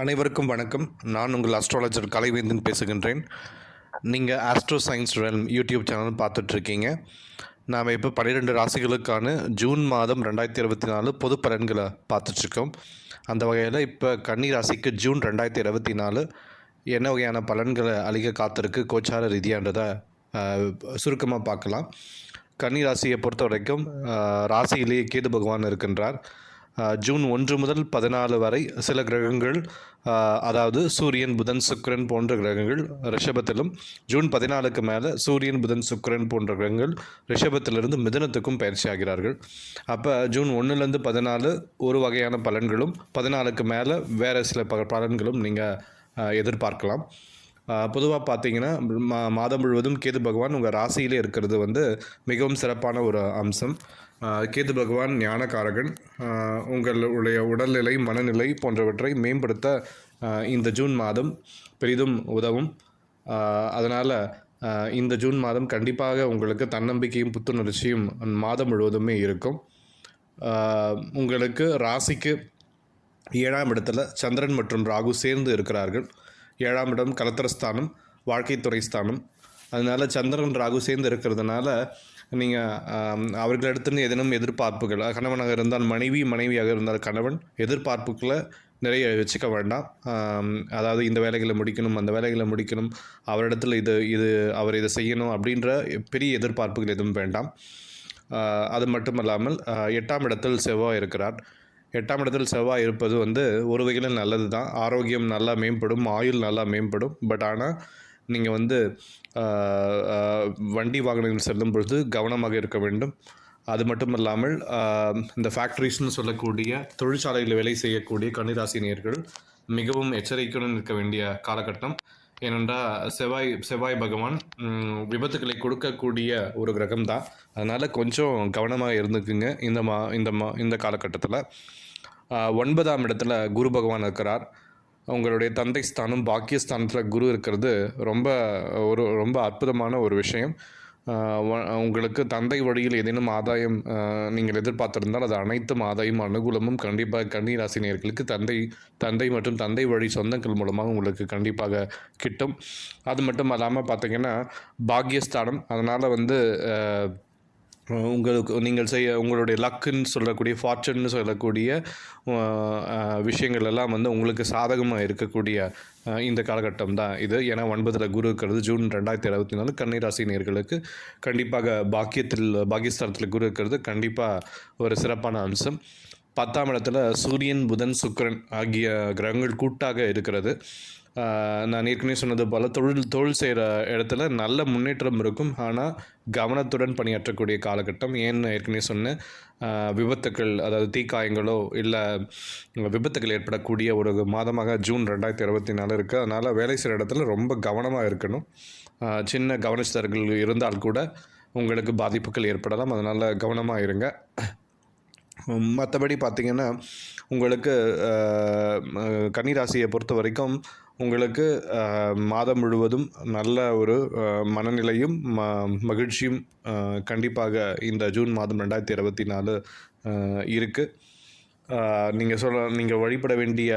அனைவருக்கும் வணக்கம். நான் உங்கள் அஸ்ட்ராலஜர் கலைவேந்தன் பேசுகின்றேன். நீங்கள் astro science realm YouTube channel பார்த்துட்ருக்கீங்க. நாம் இப்போ பன்னிரெண்டு ராசிகளுக்கான ஜூன் மாதம் ரெண்டாயிரத்தி இருபத்தி நாலு பொது பலன்களை பார்த்துட்ருக்கோம். அந்த வகையில் இப்போ கன்னி ராசிக்கு ஜூன் ரெண்டாயிரத்தி இருபத்தி நாலு என்ன வகையான பலன்களை அளிக்க காத்திருக்கு கோச்சார ரீதியான்றதை சுருக்கமாக பார்க்கலாம். கன்னி ராசியை பொறுத்த வரைக்கும் ராசியிலேயே கேது பகவான் இருக்கின்றார். ஜூன் ஒன்று முதல் பதினாலு வரை சில கிரகங்கள் அதாவது சூரியன் புதன் சுக்கரன் போன்ற கிரகங்கள் ரிஷபத்திலும் ஜூன் பதினாலுக்கு மேலே சூரியன் புதன் சுக்கரன் போன்ற கிரகங்கள் ரிஷபத்திலிருந்து மிதுனத்துக்கும் பயிற்சி ஆகிறார்கள் அப்போ ஜூன் ஒன்றுலேருந்து பதினாலு ஒரு வகையான பலன்களும் பதினாலுக்கு மேலே வேறு சில ப பலன்களும் நீங்கள் எதிர்பார்க்கலாம். பொதுவாக பார்த்தீங்கன்னா மா மாதம் முழுவதும் கேது பகவான் உங்கள் ராசியிலே இருக்கிறது வந்து மிகவும் சிறப்பான ஒரு அம்சம். கேது பகவான் ஞானகாரகன் உங்களுடைய உடல்நிலை மனநிலை போன்றவற்றை மேம்படுத்த இந்த ஜூன் மாதம் பெரிதும் உதவும். அதனால் இந்த ஜூன் மாதம் கண்டிப்பாக உங்களுக்கு தன்னம்பிக்கையும் புத்துணர்ச்சியும் மாதம் முழுவதுமே இருக்கும். உங்களுக்கு ராசிக்கு ஏழாம் இடத்துல சந்திரன் மற்றும் ராகு சேர்ந்து இருக்கிறார்கள். ஏழாம் இடம் கலத்திரஸ்தானம் வாழ்க்கைத்துறை ஸ்தானம். அதனால் சந்திரன் ராகு சேர்ந்து இருக்கிறதுனால நீங்கள் அவர்களிடத்துலேருந்து ஏதேனும் எதிர்பார்ப்புகள் கணவனாக இருந்தால் மனைவி மனைவியாக இருந்தால் கணவன் எதிர்பார்ப்புகளை நிறைய வச்சுக்க வேண்டாம். அதாவது இந்த வேலைகளை முடிக்கணும் அந்த வேலைகளை முடிக்கணும் அவரிடத்தில் இது இது அவர் இதை செய்யணும் அப்படின்ற பெரிய எதிர்பார்ப்புகள் எதுவும் வேண்டாம். அது மட்டும் இல்லாமல் எட்டாம் இடத்தில் செவ்வாய் இருக்கிறார். எட்டாம் இடத்தில் செவ்வாய் இருப்பது வந்து ஒரு வகையில் நல்லது தான் ஆரோக்கியம் நல்லா மேம்படும் ஆயுள் நல்லா மேம்படும். பட் ஆனால் நீங்கள் வந்து வண்டி வாகனங்கள் செல்லும் பொழுது கவனமாக இருக்க வேண்டும். அது மட்டும் இல்லாமல் இந்த ஃபேக்ட்ரிஸ்னு சொல்லக்கூடிய தொழிற்சாலைகளில் வேலை செய்யக்கூடிய கன்னிராசினியர்கள் மிகவும் எச்சரிக்கையுடன் இருக்க வேண்டிய காலகட்டம். ஏனென்றால் செவ்வாய் செவ்வாய் பகவான் விபத்துக்களை கொடுக்கக்கூடிய ஒரு கிரகம் தான் அதனால் கொஞ்சம் கவனமாக இருந்துக்குங்க. இந்த மா இந்த மா இந்த காலகட்டத்தில். ஒன்பதாம் இடத்துல குரு பகவான் இருக்கிறார். உங்களுடைய தந்தை ஸ்தானம் பாக்கியஸ்தானத்தில் குரு இருக்கிறது ரொம்ப ஒரு ரொம்ப அற்புதமான ஒரு விஷயம். உங்களுக்கு தந்தை வழியில் ஏதேனும் ஆதாயம் நீங்கள் எதிர்பார்த்திருந்தால் அது அனைத்தும் ஆதாயம் அனுகூலமும் கண்டிப்பாக கன்னி ராசினியர்களுக்கு தந்தை தந்தை மற்றும் தந்தை வழி சொந்தங்கள் மூலமாக உங்களுக்கு கண்டிப்பாக கிட்டும். அது மட்டும் இல்லாமல் பார்த்தீங்கன்னா பாக்யஸ்தானம். அதனால் வந்து உங்களுக்கு நீங்கள் செய்ய உங்களுடைய லக்குன்னு சொல்லக்கூடிய ஃபார்ச்சுன்னு சொல்லக்கூடிய விஷயங்கள் எல்லாம் வந்து உங்களுக்கு சாதகமாக இருக்கக்கூடிய இந்த காலகட்டம் தான் இது. ஏன்னா ஒன்பதில் குரு இருக்கிறது ஜூன் ரெண்டாயிரத்தி இருபத்தி நாலு. கன்னிராசி நேர்களுக்கு கண்டிப்பாக பாக்கியத்தில் பாகிஸ்தானத்தில் குரு இருக்கிறது கண்டிப்பாக ஒரு சிறப்பான அம்சம். பத்தாம் இடத்துல சூரியன் புதன் சுக்கரன் ஆகிய கிரகங்கள் கூட்டாக இருக்கிறது. நான் ஏற்கனவே சொன்னது போல் தொழில் தொழில் செய்கிற இடத்துல நல்ல முன்னேற்றம் இருக்கும். ஆனால் கவனத்துடன் பணியாற்றக்கூடிய காலகட்டம். ஏன்னு ஏற்கனவே சொன்னேன் விபத்துக்கள் அதாவது தீக்காயங்களோ இல்லை விபத்துக்கள் ஏற்படக்கூடிய ஒரு மாதமாக ஜூன் ரெண்டாயிரத்தி இருபத்தி நாலு இருக்குது அதனால் வேலை செய்கிற இடத்துல ரொம்ப கவனமாக இருக்கணும். சின்ன கவனிச்சதர்கள் இருந்தால் கூட உங்களுக்கு பாதிப்புகள் ஏற்படலாம். அதனால் கவனமாக இருங்க. மற்றபடி பார்த்தீங்கன்னா உங்களுக்கு கன்னிராசியை பொறுத்த வரைக்கும் உங்களுக்கு மாதம் முழுவதும் நல்ல ஒரு மனநிலையும் ம மகிழ்ச்சியும் கண்டிப்பாக இந்த ஜூன் மாதம் ரெண்டாயிரத்தி இருபத்தி நாலு இருக்குது நீங்கள் சொல்ல நீங்கள் வழிபட வேண்டிய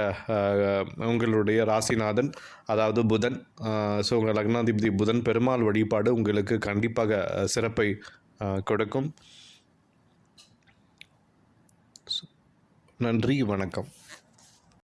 உங்களுடைய ராசிநாதன் அதாவது புதன் ஸோ உங்கள் லக்னாதிபதி புதன் பெருமாள் வழிபாடு உங்களுக்கு கண்டிப்பாக சிறப்பை கொடுக்கும். நன்றி வணக்கம்.